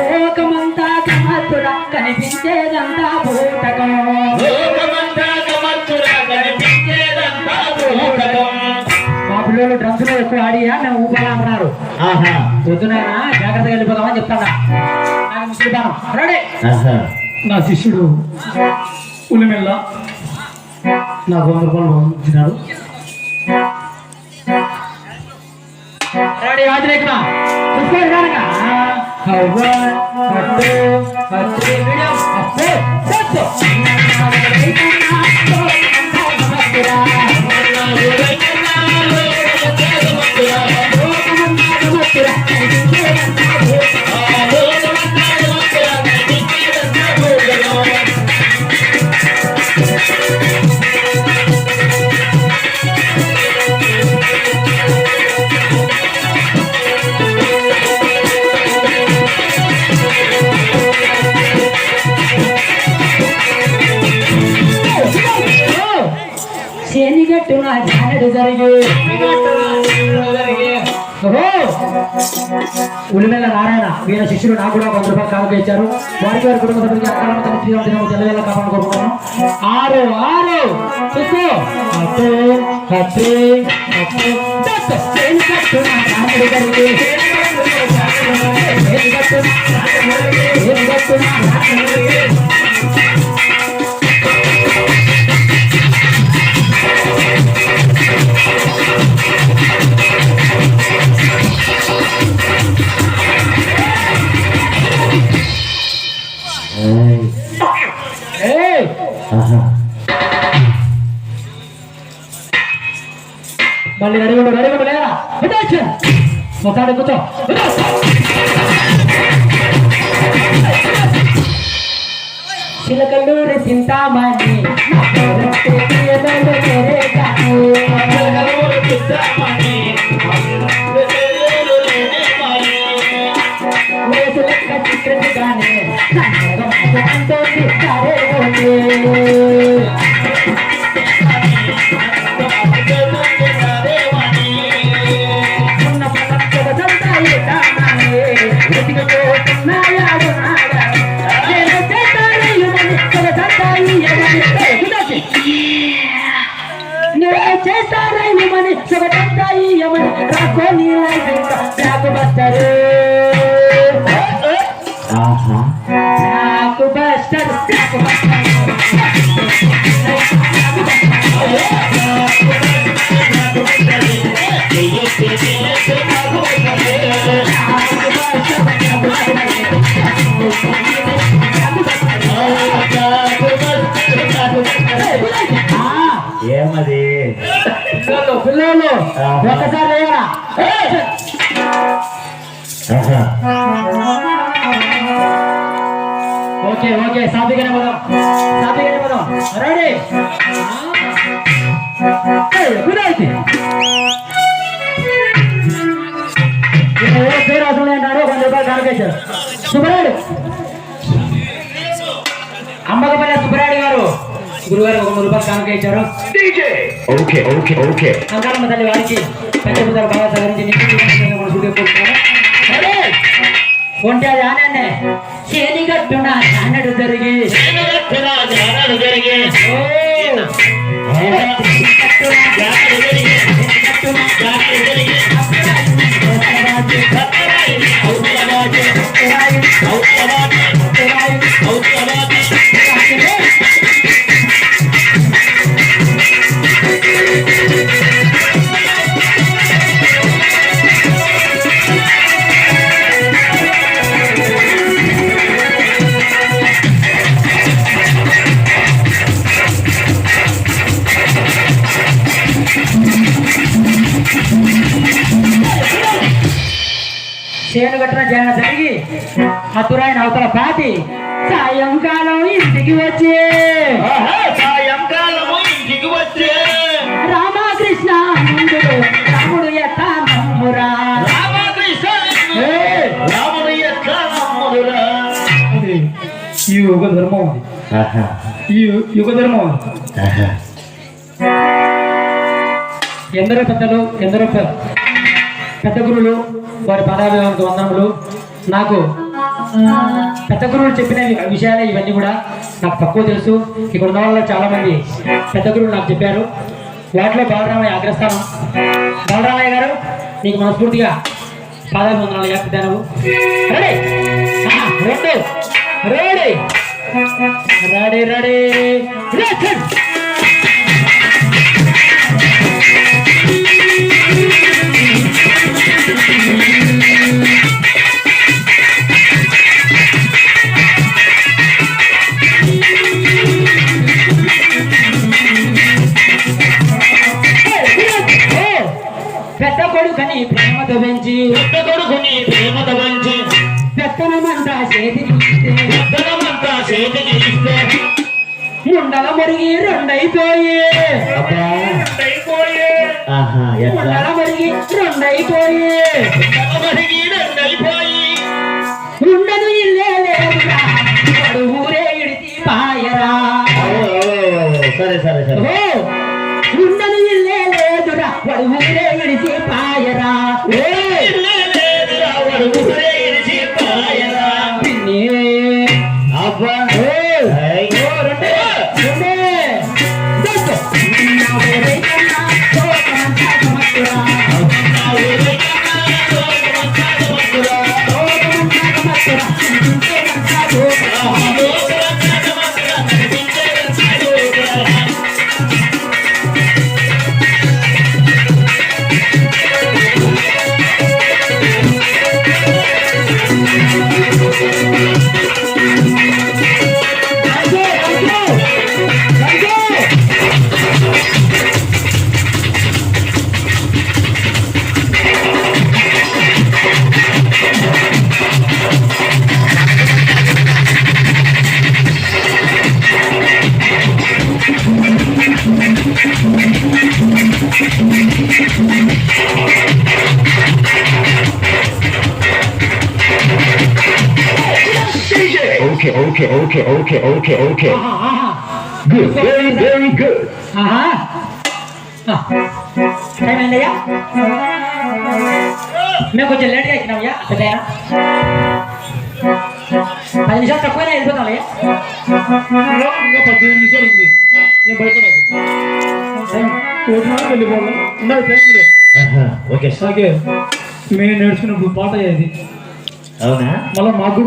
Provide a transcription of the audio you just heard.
లోకమంతా కనిపించేదంతా భూతకం. పిల్లలు డ్రమ్స్లో ఎక్కువ ఆడియా మేము ఊపాలా అన్నారు పొద్దున జాగ్రత్తగా వెళ్ళిపోదామని చెప్తాడా నాకు ముసుగుతాను రెడీ? నా శిష్యుడు ఉలిమెల్ల. నాకు వంద రూపాయలు పంపించినాడు ரெடி ஆதிரேக்கமா சப்ஸ்கிரைப் பண்ணுங்க ஹவ்வா பட்டு பட்டு வீடியோ அப்போ சத்து శనిగట్టు నా జానడు జరిగి. ఓహో! ఉలిమెల్ల నారాయణ వీళ్ళ శిష్యులు నాకు కూడా వంద రూపాయలు కానుక ఇచ్చారు. వారికి వారి కుటుంబ సభ్యులకి అక్కడ తన శ్రీరామ తెల్లవేళ కాపాడుకోనుకున్నాను ఆరు ఆరు! చూసుకో అటు అటు అటు మళ్ళీ రెడీ ఉండు రెడీ ఉండు లేదా ఒకసారి కూర్చో చిలకల్లూరి చింతామణి నేను చేస్తానయ్యమని, సుగతంతాయి యమని. రాకోని లైఫ్ నాకు బస్తరు నాకు బస్టర్ నాకు బస్టర్ ఆ, ఏమది? పిల్లలు లేవరా ఓకే ఓకే సాపిగానే పోదాం. సాపిగానే పోదాం. రెడీ? గురుగారు ఒక మూడు రూపాయలు కానుక ఇచ్చారు ఓకే ఓకే ఓకే. అంకాలమ్మ తల్లి వారికి పంచభూతాలు బాగా సహకరించి ఒంటి ఆనందే. చేనిగట్టున నాన్నడు జరిగి. ఓ! చేను మధురాయన అవతల పాతి సాయంకాలం ఇంటికి వచ్చి. సాయంకాలము ఇంటికి వచ్చే. రామకృష్ణ రాముడు ఎత్త నమ్మురా. రామకృష్ణ ఈ యుగ ధర్మం ఈ యుగ ధర్మం ఎందరో పెద్దలు ఎందరో పెద్ద గురువులు వారి పదాభిమానికి వందనములు. నాకు పెద్ద గురువులు చెప్పిన విషయాలే ఇవన్నీ కూడా నాకు తక్కువ తెలుసు. ఇక్కడ ఉన్న వాళ్ళు చాలా మంది పెద్ద గురువులు నాకు చెప్పారు. వాటిలో బాలరామయ్య అగ్రస్థానం. బాలరామయ్య గారు నీకు మనస్ఫూర్తిగా పాదాభివందనాలు చేస్తున్నాను రెడీ? ఆ, రెండు. రెడీ? Ready ready. రెడీ పెంచి పెద్ద కొడుకుని ప్రేమతో వంచి పెత్తనమంతా చేతికి పెద్దనమంతా చేతికి ఇస్తే ముండల మురిగి రెండైపోయి. ముండల మురిగి రెండైపోయి. మరిగి రెండైపోయి. ఉండదు ఇల్లే లేదురా వాడు ఊరే ఇడిచి పాయరా సరే సరే సరే. ఓ ఉండదు ఇల్లే లేదురా వాడు ఊరే ఇడిచి పాయరా Bye-bye. DJ. Okay, okay, okay, okay, okay, okay. ఆహా, ఆహా. Good, very, very good. ఆహా. ఆ. టైం అయిందయ్యా మేము కొంచెం లేట్గా ఎక్కినామయ్యా పెద్దయ్యా పది నిమిషాలు తక్కువైనా వెళ్ళిపోతామయ్యా ఇంకా పద్దెనిమిది నిమిషాలు ఉంది నేను భయపడదు ఒకటి వెళ్ళిపోవాలి ఉండాలి టైం ఓకే అలాగే మేము నేర్చుకున్నప్పుడు పాట ఇది అవునా మళ్ళీ మాకు కూడా